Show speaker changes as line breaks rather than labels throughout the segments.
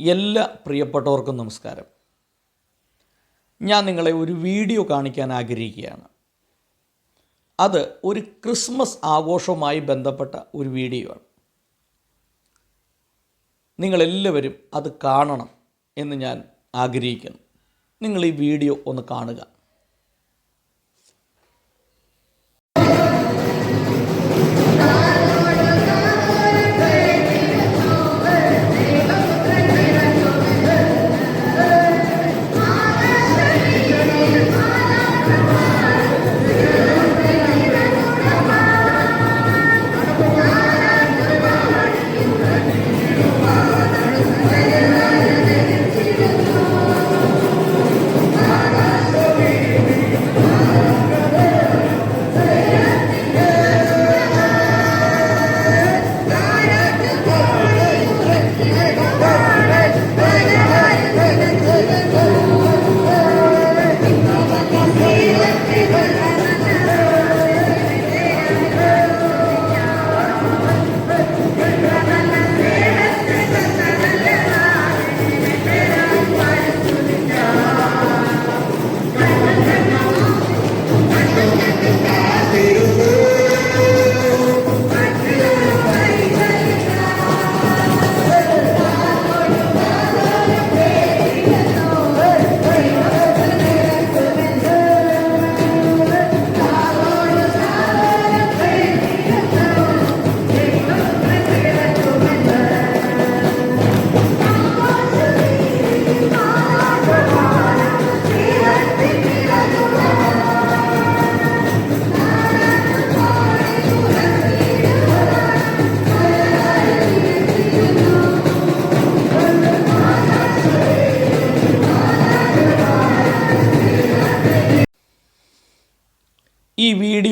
എല്ലാ പ്രിയപ്പെട്ടവർക്കും നമസ്കാരം. ഞാൻ നിങ്ങളെ ഒരു വീഡിയോ കാണിക്കാൻ ആഗ്രഹിക്കുകയാണ്. അത് ഒരു ക്രിസ്മസ് ആഘോഷവുമായി ബന്ധപ്പെട്ട ഒരു വീഡിയോ ആണ്. നിങ്ങളെല്ലാവരും അത് കാണണം എന്ന് ഞാൻ ആഗ്രഹിക്കുന്നു. നിങ്ങൾ ഈ വീഡിയോ ഒന്ന് കാണുക.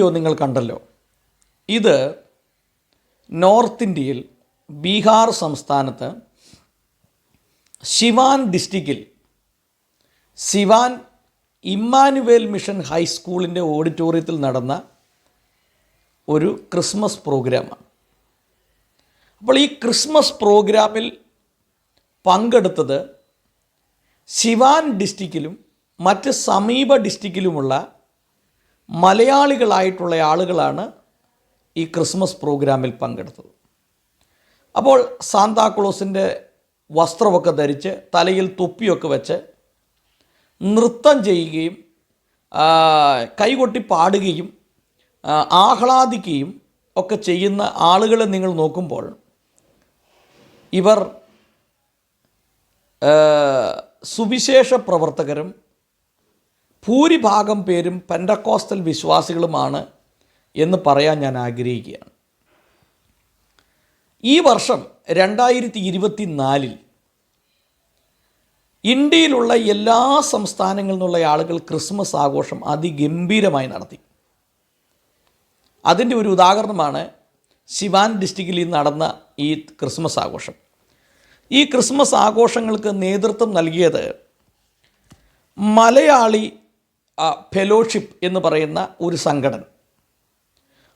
വീഡിയോ നിങ്ങൾ കണ്ടല്ലോ. ഇത് നോർത്ത് ഇന്ത്യയിൽ ബീഹാർ സംസ്ഥാനത്ത് ശിവാൻ ഡിസ്ട്രിക്റ്റിൽ ശിവാൻ ഇമ്മാനുവേൽ മിഷൻ ഹൈസ്കൂളിന്റെ ഓഡിറ്റോറിയത്തിൽ നടന്ന ഒരു ക്രിസ്മസ് പ്രോഗ്രാമാണ്. അപ്പോൾ ഈ ക്രിസ്മസ് പ്രോഗ്രാമിൽ പങ്കെടുത്തത് ശിവാൻ ഡിസ്ട്രിക്റ്റിലും മറ്റ് സമീപ ഡിസ്ട്രിക്റ്റിലുമുള്ള മലയാളികളായിട്ടുള്ള ആളുകളാണ് ഈ ക്രിസ്മസ് പ്രോഗ്രാമിൽ പങ്കെടുത്തത്. അപ്പോൾ സാന്താക്ലോസിന്റെ വസ്ത്രമൊക്കെ ധരിച്ച് തലയിൽ തൊപ്പിയൊക്കെ വെച്ച് നൃത്തം ചെയ്യുകയും കൈകൊട്ടി പാടുകയും ആഹ്ലാദിക്കുകയും ഒക്കെ ചെയ്യുന്ന ആളുകളെ നിങ്ങൾ നോക്കുമ്പോൾ ഇവർ സുവിശേഷ പ്രവർത്തകരും ഭൂരിഭാഗം പേരും പെൻഡക്കോസ്റ്റൽ വിശ്വാസികളുമാണ് എന്ന് പറയാൻ ഞാൻ ആഗ്രഹിക്കുകയാണ്. ഈ വർഷം രണ്ടായിരത്തി ഇരുപത്തി നാലിൽ ഇന്ത്യയിലുള്ള എല്ലാ സംസ്ഥാനങ്ങളിൽ നിന്നുള്ള ആളുകൾ ക്രിസ്മസ് ആഘോഷം അതിഗംഭീരമായി നടത്തി. അതിന്റെ ഒരു ഉദാഹരണമാണ് ശിവാൻ ഡിസ്ട്രിക്റ്റിൽ നടന്ന ഈ ക്രിസ്മസ് ആഘോഷം. ഈ ക്രിസ്മസ് ആഘോഷങ്ങൾക്ക് നേതൃത്വം നൽകിയത് മലയാളി ഫെലോഷിപ്പ് എന്ന് പറയുന്ന ഒരു സംഘടന.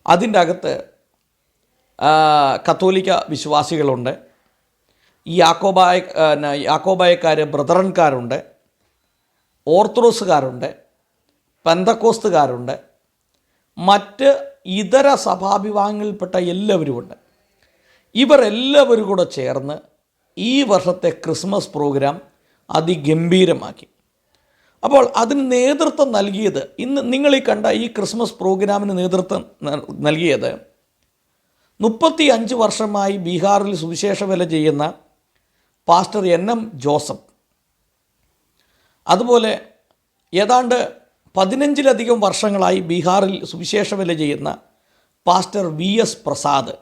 അതിന്റെ അകത്ത് കത്തോലിക്ക വിശ്വാസികളുണ്ട്. യാക്കോബായ ആ, ന- യാക്കോബായക്കാർ ബ്രദറൻകാരുണ്ട്. ഓർത്തഡോക്സുകാരുണ്ട്. പെന്തക്കോസ്തുകാരുണ്ട്. മറ്റ് ഇതര സഭാവിഭാഗങ്ങളിൽപ്പെട്ട എല്ലാവരുമുണ്ട്. ഇവരെല്ലാവരും കൂടെ ചേർന്ന് ഈ വർഷത്തെ ക്രിസ്മസ് പ്രോഗ്രാം അതിഗംഭീരമാക്കി. അപ്പോൾ അതിന് നേതൃത്വം നൽകിയത് ഇന്ന് നിങ്ങൾ ഈ കണ്ട ഈ ക്രിസ്മസ് പ്രോഗ്രാമിന് നേതൃത്വം നൽകിയത് മുപ്പത്തി അഞ്ച് വർഷമായി ബീഹാറിൽ സുവിശേഷ വില ചെയ്യുന്ന പാസ്റ്റർ എൻ എം ജോസഫ്. അതുപോലെ ഏതാണ്ട് പതിനഞ്ചിലധികം വർഷങ്ങളായി ബീഹാറിൽ സുവിശേഷ വില ചെയ്യുന്ന pastor V S Prasad.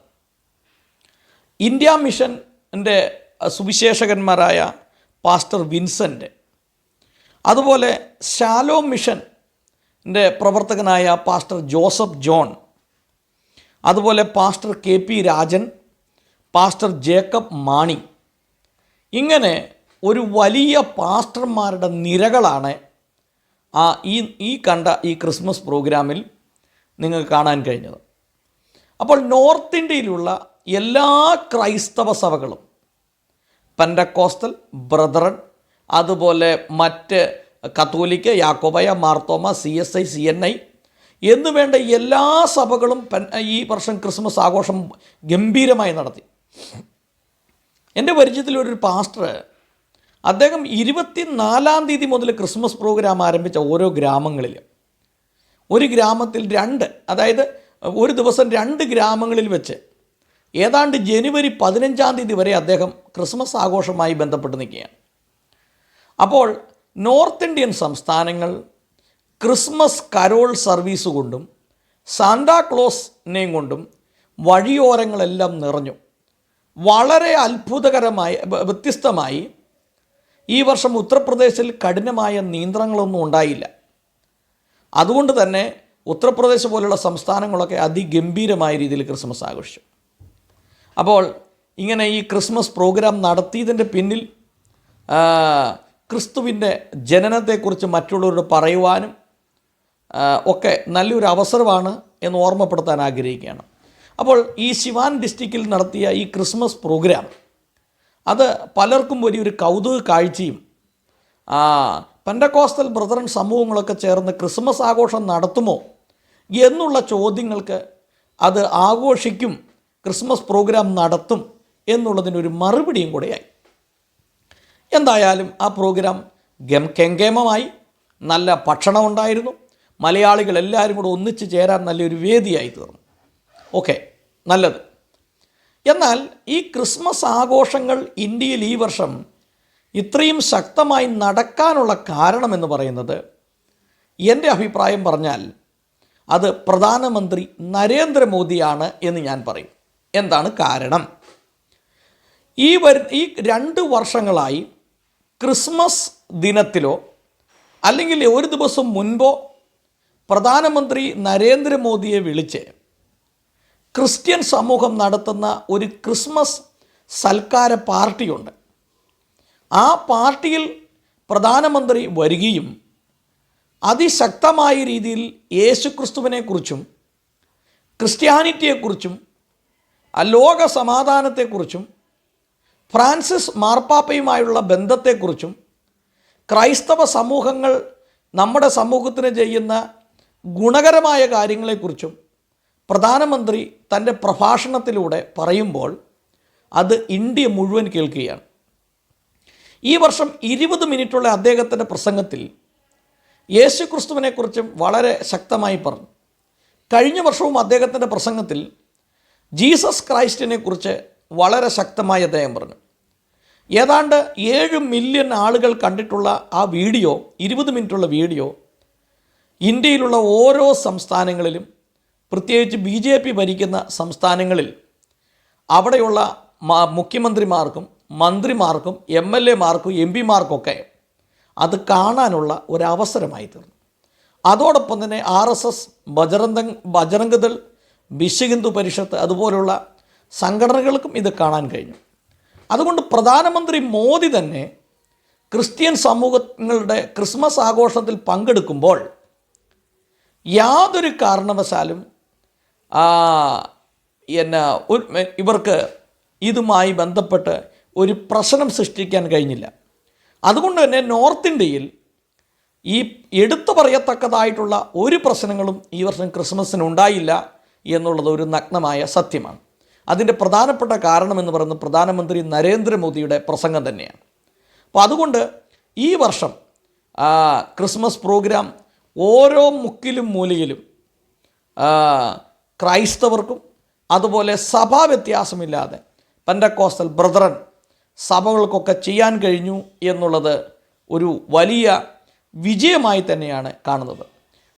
India മിഷന്റെ സുവിശേഷകന്മാരായ പാസ്റ്റർ വിൻസെന്റ് അതുപോലെ ശാലോ മിഷന്റെ പ്രവർത്തകനായ പാസ്റ്റർ ജോസഫ് ജോൺ അതുപോലെ pastor K P Rajan pastor Jacob Mani. ഇങ്ങനെ ഒരു വലിയ പാസ്റ്റർമാരുടെ നിരകളാണ് ആ ഈ ഈ കണ്ട ഈ ക്രിസ്മസ് പ്രോഗ്രാമിൽ നിങ്ങൾക്ക് കാണാൻ കഴിഞ്ഞത്. അപ്പോൾ നോർത്ത് ഇന്ത്യയിലുള്ള എല്ലാ ക്രൈസ്തവ സഭകളും പെൻഡക്കോസ്റ്റൽ ബ്രദറൻ അതുപോലെ മറ്റ് കത്തോലിക്ക Yakobaya Marthoma C S I C N I എന്നു വേണ്ട എല്ലാ സഭകളും ഈ വർഷം ക്രിസ്മസ് ആഘോഷം ഗംഭീരമായി നടത്തി. എന്റെ പരിചയത്തിലൊരു പാസ്റ്റർ അദ്ദേഹം ഇരുപത്തിനാലാം തീയതി മുതൽ ക്രിസ്മസ് പ്രോഗ്രാം ആരംഭിച്ച ഓരോ ഗ്രാമങ്ങളിൽ. ഒരു ഗ്രാമത്തിൽ രണ്ട് അതായത് ഒരു ദിവസം രണ്ട് ഗ്രാമങ്ങളിൽ വെച്ച് ഏതാണ്ട് ജനുവരി പതിനഞ്ചാം തീയതി വരെ അദ്ദേഹം ക്രിസ്മസ് ആഘോഷമായി ബന്ധപ്പെട്ട് നിൽക്കുകയാണ്. അപ്പോൾ നോർത്ത് ഇന്ത്യൻ സംസ്ഥാനങ്ങൾ ക്രിസ്മസ് കരോൾ സർവീസ് കൊണ്ടും സാന്താക്ലോസിനെയും കൊണ്ടും വഴിയോരങ്ങളെല്ലാം നിറഞ്ഞു. വളരെ അത്ഭുതകരമായി വ്യത്യസ്തമായി ഈ വർഷം ഉത്തർപ്രദേശിൽ കഠിനമായ നിയന്ത്രണങ്ങളൊന്നും ഉണ്ടായില്ല. അതുകൊണ്ട് തന്നെ ഉത്തർപ്രദേശ് പോലുള്ള സംസ്ഥാനങ്ങളൊക്കെ അതിഗംഭീരമായ രീതിയിൽ ക്രിസ്മസ് ആഘോഷിച്ചു. അപ്പോൾ ഇങ്ങനെ ഈ ക്രിസ്മസ് പ്രോഗ്രാം നടത്തിയതിന്റെ പിന്നിൽ ക്രിസ്തുവിന്റെ ജനനത്തെക്കുറിച്ച് മറ്റുള്ളവരോട് പറയുവാനും ഒക്കെ നല്ലൊരു അവസരമാണ് എന്ന് ഓർമ്മപ്പെടുത്താൻ ആഗ്രഹിക്കുകയാണ്. അപ്പോൾ ഈ ശിവാൻ ഡിസ്ട്രിക്റ്റിൽ നടത്തിയ ഈ ക്രിസ്മസ് പ്രോഗ്രാം അത് പലർക്കും വലിയൊരു കൗതുക കാഴ്ചയും പെൻഡക്കോസ്റ്റൽ ബ്രദറൻ സമൂഹങ്ങളൊക്കെ ചേർന്ന് ക്രിസ്മസ് ആഘോഷം നടത്തുമോ എന്നുള്ള ചോദ്യങ്ങൾക്ക് അത് ആഘോഷിക്കും ക്രിസ്മസ് പ്രോഗ്രാം നടത്തും എന്നുള്ളതിനൊരു മറുപടിയും കൂടെയായി. എന്തായാലും ആ പ്രോഗ്രാം ഗം കെങ്കേമമായി. നല്ല ഭക്ഷണം ഉണ്ടായിരുന്നു മലയാളികൾ എല്ലാവരും കൂടെ ഒന്നിച്ച് ചേരാൻ നല്ലൊരു വേദിയായി തീർന്നു. ഓക്കെ നല്ലത്. എന്നാൽ ഈ ക്രിസ്മസ് ആഘോഷങ്ങൾ ഇന്ത്യയിൽ ഈ വർഷം ഇത്രയും ശക്തമായി നടക്കാനുള്ള കാരണമെന്ന് പറയുന്നത് എന്റെ അഭിപ്രായം പറഞ്ഞാൽ അത് പ്രധാനമന്ത്രി നരേന്ദ്രമോദിയാണ് എന്ന് ഞാൻ പറയും. എന്താണ് കാരണം? ഈ വരു ഈ രണ്ട് വർഷങ്ങളായി ക്രിസ്മസ് ദിനത്തിലോ അല്ലെങ്കിൽ ഒരു ദിവസം മുൻപോ പ്രധാനമന്ത്രി നരേന്ദ്രമോദിയെ വിളിച്ച് ക്രിസ്ത്യൻ സമൂഹം നടത്തുന്ന ഒരു ക്രിസ്മസ് സൽക്കാര പാർട്ടിയുണ്ട്. ആ പാർട്ടിയിൽ പ്രധാനമന്ത്രി വരികയും അതിശക്തമായ രീതിയിൽ യേശുക്രിസ്തുവിനെക്കുറിച്ചും ക്രിസ്ത്യാനിറ്റിയെക്കുറിച്ചും ലോക സമാധാനത്തെക്കുറിച്ചും ഫ്രാൻസിസ് മാർപ്പാപ്പയുമായുള്ള ബന്ധത്തെക്കുറിച്ചും ക്രൈസ്തവ സമൂഹങ്ങൾ നമ്മുടെ സമൂഹത്തിന് ചെയ്യുന്ന ഗുണകരമായ കാര്യങ്ങളെക്കുറിച്ചും പ്രധാനമന്ത്രി തന്റെ പ്രഭാഷണത്തിലൂടെ പറയുമ്പോൾ അത് ഇന്ത്യ മുഴുവൻ കേൾക്കുകയാണ്. ഈ വർഷം ഇരുപത് മിനിറ്റുള്ള അദ്ദേഹത്തിന്റെ പ്രസംഗത്തിൽ യേശുക്രിസ്തുവിനെക്കുറിച്ചും വളരെ ശക്തമായി പറഞ്ഞു. കഴിഞ്ഞ വർഷവും അദ്ദേഹത്തിന്റെ പ്രസംഗത്തിൽ ജീസസ് ക്രൈസ്റ്റിനെക്കുറിച്ച് വളരെ ശക്തമായി അദ്ദേഹം പറഞ്ഞു. ഏതാണ്ട് ഏഴ് മില്യൺ ആളുകൾ കണ്ടിട്ടുള്ള ആ വീഡിയോ ഇരുപത് മിനിറ്റുള്ള വീഡിയോ ഇന്ത്യയിലുള്ള ഓരോ സംസ്ഥാനങ്ങളിലും പ്രത്യേകിച്ച് ബി ജെ പി ഭരിക്കുന്ന സംസ്ഥാനങ്ങളിൽ അവിടെയുള്ള മുഖ്യമന്ത്രിമാർക്കും മന്ത്രിമാർക്കും എം എൽ എമാർക്കും എം പിമാർക്കൊക്കെ അത് കാണാനുള്ള ഒരവസരമായി തീർന്നു. അതോടൊപ്പം തന്നെ ആർ എസ് എസ് ബജറന്ത ബജറംഗദൾ വിശ്വഹിന്ദു പരിഷത്ത് അതുപോലുള്ള സംഘടനകൾക്കും ഇത് കാണാൻ കഴിഞ്ഞു. അതുകൊണ്ട് പ്രധാനമന്ത്രി മോദി തന്നെ ക്രിസ്ത്യൻ സമൂഹങ്ങളുടെ ക്രിസ്മസ് ആഘോഷത്തിൽ പങ്കെടുക്കുമ്പോൾ യാതൊരു കാരണവശാലും എന്നാ ഇവർക്ക് ഇതുമായി ബന്ധപ്പെട്ട് ഒരു പ്രശ്നം സൃഷ്ടിക്കാൻ കഴിഞ്ഞില്ല. അതുകൊണ്ട് തന്നെ നോർത്ത് ഇന്ത്യയിൽ ഈ എടുത്തു പറയത്തക്കതായിട്ടുള്ള ഒരു പ്രശ്നങ്ങളും ഈ വർഷം ക്രിസ്മസിന് ഉണ്ടായില്ല എന്നുള്ളത് ഒരു നഗ്നമായ സത്യമാണ്. അതിന്റെ പ്രധാനപ്പെട്ട കാരണം എന്ന് പറയുന്നത് പ്രധാനമന്ത്രി നരേന്ദ്രമോദിയുടെ പ്രസംഗം തന്നെയാണ്. അപ്പോൾ അതുകൊണ്ട് ഈ വർഷം ക്രിസ്മസ് പ്രോഗ്രാം ഓരോ മുക്കിലും മൂലയിലും ക്രൈസ്തവർക്കും അതുപോലെ സഭാ വ്യത്യാസമില്ലാതെ പെൻഡക്കോസ്റ്റൽ ബ്രദറൻ സഭകൾക്കൊക്കെ ചെയ്യാൻ കഴിഞ്ഞു എന്നുള്ളത് ഒരു വലിയ വിജയമായി തന്നെയാണ് കാണുന്നത്.